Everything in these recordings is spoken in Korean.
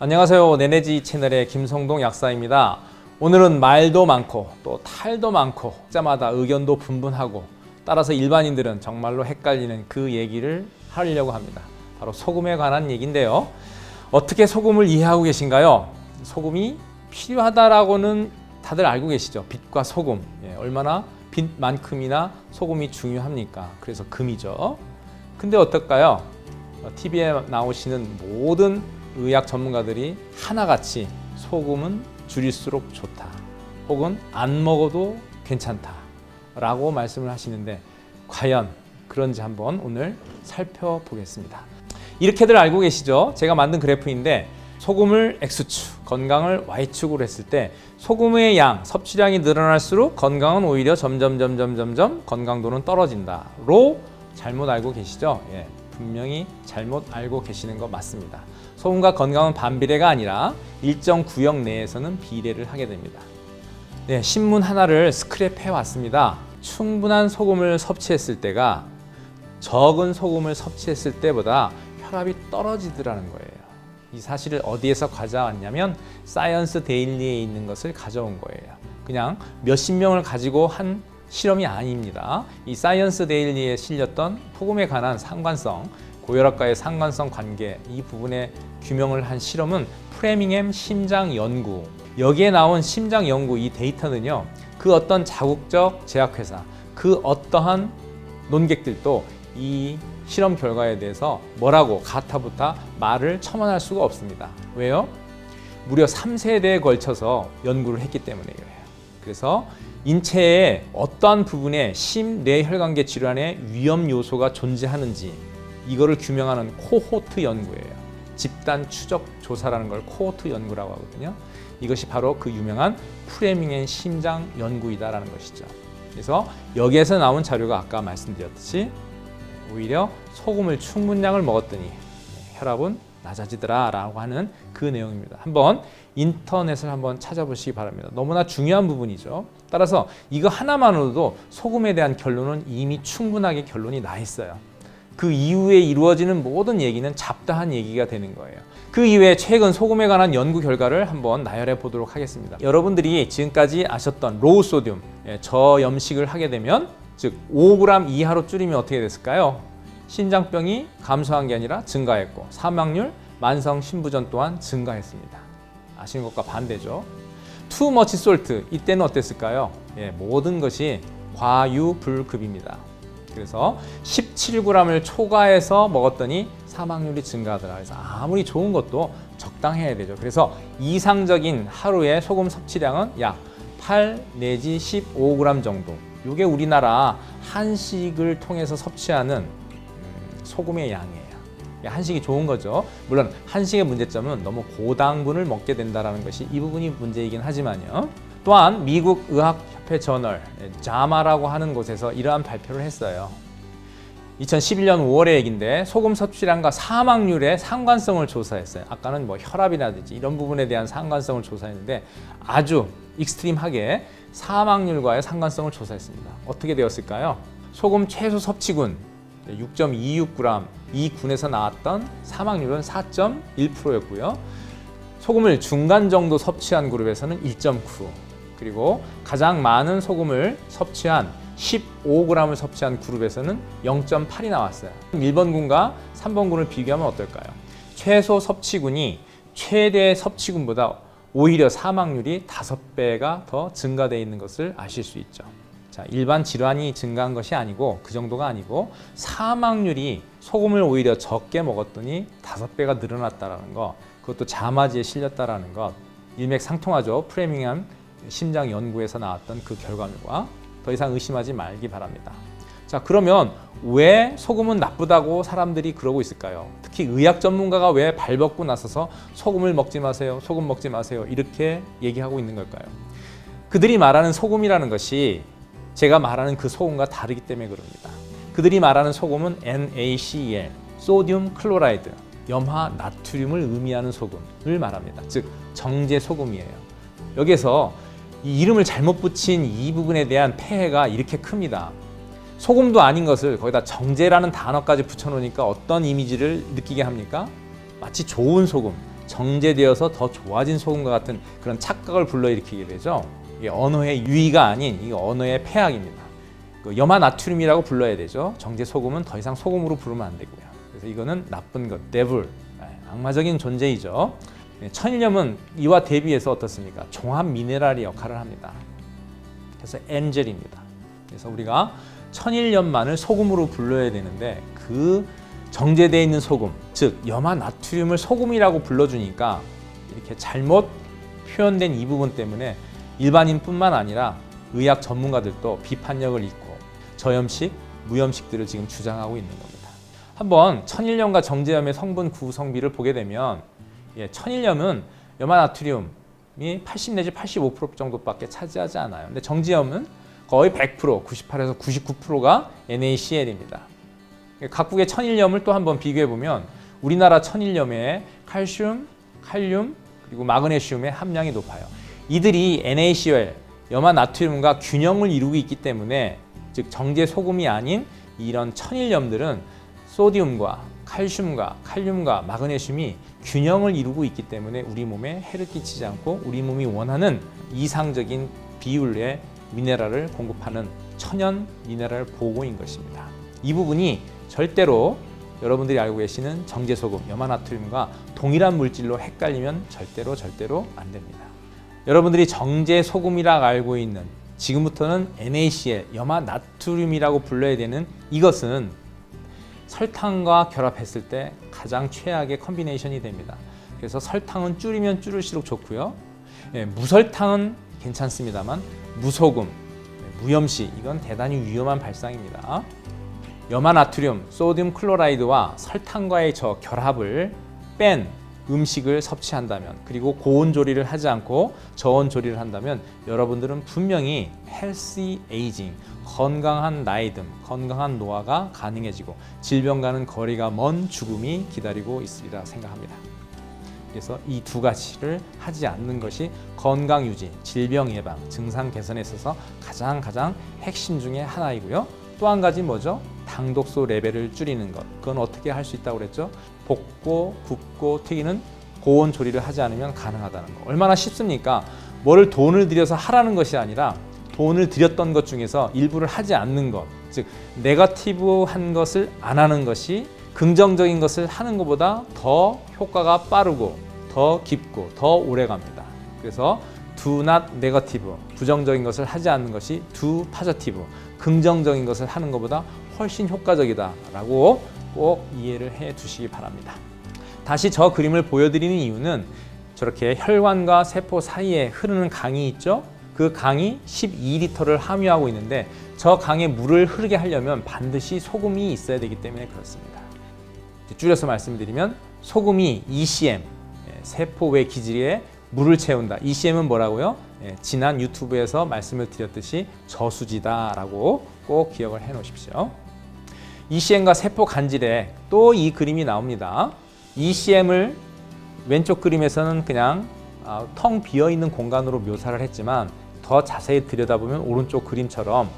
안녕하세요. 네네지 채널의 김성동 약사입니다. 오늘은 말도 많고 또 탈도 많고 자마다 의견도 분분하고 따라서 일반인들은 정말로 헷갈리는 그 얘기를 하려고 합니다. 바로 소금에 관한 얘기인데요. 어떻게 소금을 이해하고 계신가요? 소금이 필요하다라고는 다들 알고 계시죠. 빛과 소금. 예, 얼마나 빛만큼이나 소금이 중요합니까? 그래서 금이죠. 근데 어떨까요? TV에 나오시는 모든 의학 전문가들이 하나같이 소금은 줄일수록 좋다. 혹은 안 먹어도 괜찮다. 라고 말씀을 하시는데 과연 그런지 한번 오늘 살펴보겠습니다. 이렇게들 알고 계시죠? 제가 만든 그래프인데 소금을 X축, 건강을 Y축으로 했을 때 소금의 양, 섭취량이 늘어날수록 건강은 오히려 점점 점점 점점 건강도는 떨어진다로 잘못 알고 계시죠? 예, 분명히 잘못 알고 계시는 거 맞습니다. 소금과 건강은 반비례가 아니라 일정 구역 내에서는 비례를 하게 됩니다. 네, 신문 하나를 스크랩해 왔습니다. 충분한 소금을 섭취했을 때가 적은 소금을 섭취했을 때보다 혈압이 떨어지더라는 거예요. 이 사실을 어디에서 가져왔냐면 사이언스 데일리에 있는 것을 가져온 거예요. 그냥 몇십 명을 가지고 한 실험이 아닙니다. 이 사이언스 데일리에 실렸던 소금에 관한 상관성, 고혈압과의 상관성 관계 이 부분에 규명을 한 실험은 프레밍햄 심장 연구. 여기에 나온 심장 연구 이 데이터는요. 그 어떤 자국적 제약회사, 그 어떠한 논객들도 이 실험 결과에 대해서 뭐라고 가타부타 말을 첨언할 수가 없습니다. 왜요? 무려 3세대에 걸쳐서 연구를 했기 때문에 그래요. 그래서 인체의 어떠한 부분에 심뇌혈관계 질환의 위험 요소가 존재하는지 이거를 규명하는 코호트 연구예요. 집단 추적 조사라는 걸 코호트 연구라고 하거든요. 이것이 바로 그 유명한 프레밍의 심장 연구이다라는 것이죠. 그래서 여기에서 나온 자료가 아까 말씀드렸듯이 오히려 소금을 충분량을 먹었더니 혈압은 낮아지더라라고 하는 그 내용입니다. 한번 인터넷을 한번 찾아보시기 바랍니다. 너무나 중요한 부분이죠. 따라서 이거 하나만으로도 소금에 대한 결론은 이미 충분하게 결론이 나 있어요. 그 이후에 이루어지는 모든 얘기는 잡다한 얘기가 되는 거예요. 그 이외에 최근 소금에 관한 연구 결과를 한번 나열해 보도록 하겠습니다. 여러분들이 지금까지 아셨던 로우 소듐 예, 저염식을 하게 되면 즉 5g 이하로 줄이면 어떻게 됐을까요? 신장병이 감소한 게 아니라 증가했고 사망률, 만성 신부전 또한 증가했습니다. 아시는 것과 반대죠. 투 머치 솔트 이때는 어땠을까요? 예, 모든 것이 과유불급입니다. 그래서 17g을 초과해서 먹었더니 사망률이 증가하더라. 그래서 아무리 좋은 것도 적당해야 되죠. 그래서 이상적인 하루의 소금 섭취량은 약 8 내지 15g 정도. 이게 우리나라 한식을 통해서 섭취하는 음, 소금의 양이에요. 한식이 좋은 거죠. 물론 한식의 문제점은 너무 고당분을 먹게 된다는 것이 이 부분이 문제이긴 하지만요. 또한 미국 의학협회 저널 자마라고 하는 곳에서 이러한 발표를 했어요. 2011년 5월의 얘기인데 소금 섭취량과 사망률의 상관성을 조사했어요. 아까는 뭐 혈압이라든지 이런 부분에 대한 상관성을 조사했는데 아주 익스트림하게 사망률과의 상관성을 조사했습니다. 어떻게 되었을까요? 소금 최소 섭취군 6.26g 이 군에서 나왔던 사망률은 4.1%였고요. 소금을 중간 정도 섭취한 그룹에서는 1.9 그리고 가장 많은 소금을 섭취한 15g을 섭취한 그룹에서는 0.8이 나왔어요. 1번 군과 3번 군을 비교하면 어떨까요? 최소 섭취군이 최대 섭취군보다 오히려 사망률이 5배가 더 증가되어 있는 것을 아실 수 있죠. 자, 일반 질환이 증가한 것이 아니고 그 정도가 아니고 사망률이 소금을 오히려 적게 먹었더니 5배가 늘어났다라는 거. 그것도 자마지에 실렸다라는 것. 일맥상통하죠. 프레밍한 심장 연구에서 나왔던 그 결과물과 더 이상 의심하지 말기 바랍니다. 자, 그러면 왜 소금은 나쁘다고 사람들이 그러고 있을까요? 특히 의학 전문가가 왜 발벗고 나서서 소금을 먹지 마세요, 소금 먹지 마세요 이렇게 얘기하고 있는 걸까요? 그들이 말하는 소금이라는 것이 제가 말하는 그 소금과 다르기 때문에 그럽니다. 그들이 말하는 소금은 NaCl, 소듐 클로라이드, 염화 나트륨을 의미하는 소금을 말합니다. 즉 정제 소금이에요. 여기서 이 이름을 잘못 붙인 이 부분에 대한 폐해가 이렇게 큽니다. 소금도 아닌 것을 거기다 정제라는 단어까지 붙여놓으니까 어떤 이미지를 느끼게 합니까? 마치 좋은 소금, 정제되어서 더 좋아진 소금과 같은 그런 착각을 불러일으키게 되죠. 이게 언어의 유의가 아닌 이 언어의 폐악입니다. 그 염화 나트륨이라고 불러야 되죠. 정제 소금은 더 이상 소금으로 부르면 안 되고요. 그래서 이거는 나쁜 것, 데블, 악마적인 존재이죠. 네, 천일염은 이와 대비해서 어떻습니까? 종합 미네랄의 역할을 합니다. 그래서 엔젤입니다. 그래서 우리가 천일염만을 소금으로 불러야 되는데 그 정제되어 있는 소금, 즉 염화 나트륨을 소금이라고 불러주니까 이렇게 잘못 표현된 이 부분 때문에 일반인뿐만 아니라 의학 전문가들도 비판력을 잇고 저염식, 무염식들을 지금 주장하고 있는 겁니다. 한번 천일염과 정제염의 성분 구성비를 보게 되면 예, 천일염은 염화나트륨이 80 내지 85% 정도밖에 차지하지 않아요. 근데 정제염은 거의 100%, 98에서 99%가 NaCl입니다. 각국의 천일염을 또 한번 비교해 보면 우리나라 천일염의 칼슘, 칼륨 그리고 마그네슘의 함량이 높아요. 이들이 NaCl, 염화 나트륨과 균형을 이루고 있기 때문에 즉 정제 소금이 아닌 이런 천일염들은 소디움과 칼슘과 칼륨과 마그네슘이 균형을 이루고 있기 때문에 우리 몸에 해를 끼치지 않고 우리 몸이 원하는 이상적인 비율의 미네랄을 공급하는 천연 미네랄 보고인 것입니다. 이 부분이 절대로 여러분들이 알고 계시는 정제소금, 염화나트륨과 동일한 물질로 헷갈리면 절대로 절대로 안 됩니다. 여러분들이 정제 소금이라 알고 있는 지금부터는 NaCl, 염화 나트륨이라고 불러야 되는 이것은 설탕과 결합했을 때 가장 최악의 컨비네이션이 됩니다. 그래서 설탕은 줄이면 줄일수록 좋고요. 예, 무설탕은 괜찮습니다만 무소금, 예, 무염시 이건 대단히 위험한 발상입니다. 염화 나트륨, 소디움 클로라이드와 설탕과의 저 결합을 뺀 음식을 섭취한다면 그리고 고온 조리를 하지 않고 저온 조리를 한다면 여러분들은 분명히 헬시 에이징 건강한 나이듦 건강한 노화가 가능해지고 질병과는 거리가 먼 죽음이 기다리고 있으리라 생각합니다. 그래서 이 두 가지를 하지 않는 것이 건강 유지, 질병 예방, 증상 개선에 있어서 가장 가장 핵심 중의 하나이고요. 또 한 가지 뭐죠? 당독소 레벨을 줄이는 것. 그건 어떻게 할 수 있다고 그랬죠? 볶고 굽고 튀기는 고온 조리를 하지 않으면 가능하다는 거. 얼마나 쉽습니까? 뭐를 돈을 들여서 하라는 것이 아니라 돈을 들였던 것 중에서 일부를 하지 않는 것. 즉 네거티브한 것을 안 하는 것이 긍정적인 것을 하는 것보다 더 효과가 빠르고 더 깊고 더 오래 갑니다. 그래서 do not negative 부정적인 것을 하지 않는 것이 do positive 긍정적인 것을 하는 것보다 훨씬 효과적이다라고 꼭 이해를 해 두시기 바랍니다. 다시 저 그림을 보여드리는 이유는 저렇게 혈관과 세포 사이에 흐르는 강이 있죠. 그 강이 12리터를 함유하고 있는데 저 강에 물을 흐르게 하려면 반드시 소금이 있어야 되기 때문에 그렇습니다. 줄여서 말씀드리면 소금이 ECM 예, 세포 외 기질에 물을 채운다. ECM은 뭐라고요? 예, 지난 유튜브에서 말씀을 드렸듯이 저수지다라고 꼭 기억을 해 놓으십시오. ECM과 세포 간질에 또 이 그림이 나옵니다. ECM을 왼쪽 그림에서는 그냥 아, 텅 비어 있는 공간으로 묘사를 했지만 더 자세히 들여다보면 오른쪽 그림처럼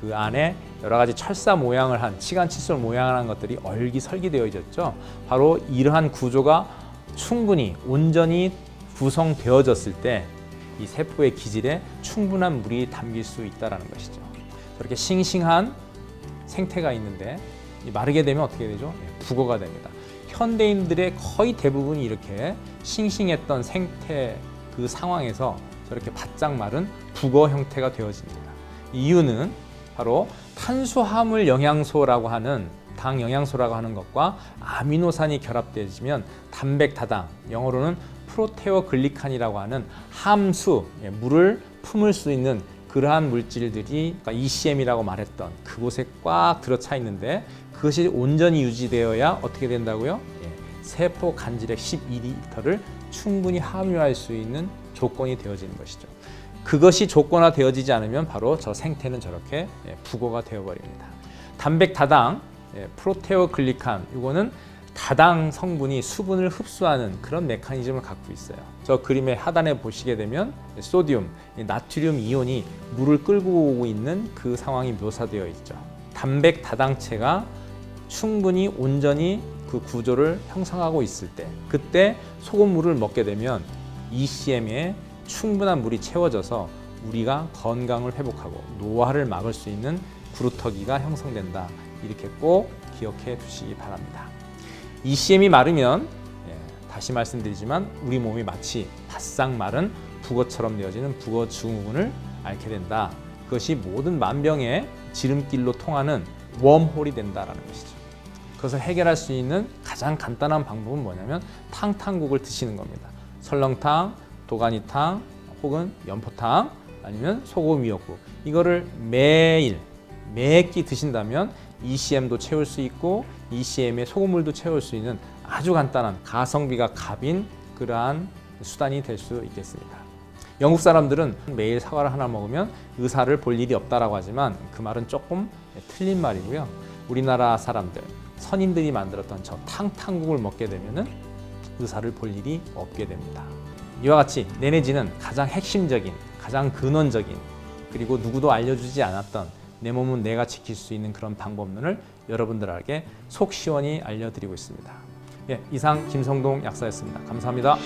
그 안에 여러 가지 철사 모양을 한 치간 칫솔 모양을 한 것들이 얼기 설기되어 있었죠. 바로 이러한 구조가 충분히 온전히 구성되어졌을 때 이 세포의 기질에 충분한 물이 담길 수 있다라는 것이죠. 저렇게 싱싱한 생태가 있는데 마르게 되면 어떻게 되죠? 예, 북어가 됩니다. 현대인들의 거의 대부분이 이렇게 싱싱했던 생태 그 상황에서 저렇게 바짝 마른 북어 형태가 되어집니다. 이유는 바로 탄수화물 영양소라고 하는 당 영양소라고 하는 것과 아미노산이 결합되어지면 단백 다당 영어로는 프로테오 글리칸이라고 하는 함수 예, 물을 품을 수 있는 그러한 물질들이 그러니까 ECM이라고 말했던 그곳에 꽉 들어차 있는데 그것이 온전히 유지되어야 어떻게 된다고요? 예, 세포 간질액 12리터를 충분히 함유할 수 있는 조건이 되어지는 것이죠. 그것이 조건화 되어지지 않으면 바로 저 생태는 저렇게 예, 부고가 되어버립니다. 단백 다당, 예, 프로테오 글리칸, 이거는 다당 성분이 수분을 흡수하는 그런 메커니즘을 갖고 있어요. 저 그림의 하단에 보시게 되면 소디움, 나트륨 이온이 물을 끌고 오고 있는 그 상황이 묘사되어 있죠. 단백 다당체가 충분히 온전히 그 구조를 형성하고 있을 때 그때 소금물을 먹게 되면 ECM에 충분한 물이 채워져서 우리가 건강을 회복하고 노화를 막을 수 있는 구루터기가 형성된다. 이렇게 꼭 기억해 두시기 바랍니다. ECM이 마르면 예, 다시 말씀드리지만 우리 몸이 마치 바싹 마른 북어처럼 되어지는 북어 증후군을 앓게 된다. 그것이 모든 만병의 지름길로 통하는 웜홀이 된다라는 것이죠. 그것을 해결할 수 있는 가장 간단한 방법은 뭐냐면 탕탕국을 드시는 겁니다. 설렁탕, 도가니탕, 혹은 연포탕, 아니면 소금 미역국. 이거를 매일 매끼 드신다면 ECM도 채울 수 있고 ECM에 소금물도 채울 수 있는 아주 간단한 가성비가 갑인 그러한 수단이 될 수 있겠습니다. 영국 사람들은 매일 사과를 하나 먹으면 의사를 볼 일이 없다라고 하지만 그 말은 조금 틀린 말이고요. 우리나라 사람들 선인들이 만들었던 저 탕탕국을 먹게 되면은 의사를 볼 일이 없게 됩니다. 이와 같이 내내지는 가장 핵심적인, 가장 근원적인 그리고 누구도 알려주지 않았던 내 몸은 내가 지킬 수 있는 그런 방법론을 여러분들에게 속 시원히 알려드리고 있습니다. 예, 이상 김성동 약사였습니다. 감사합니다.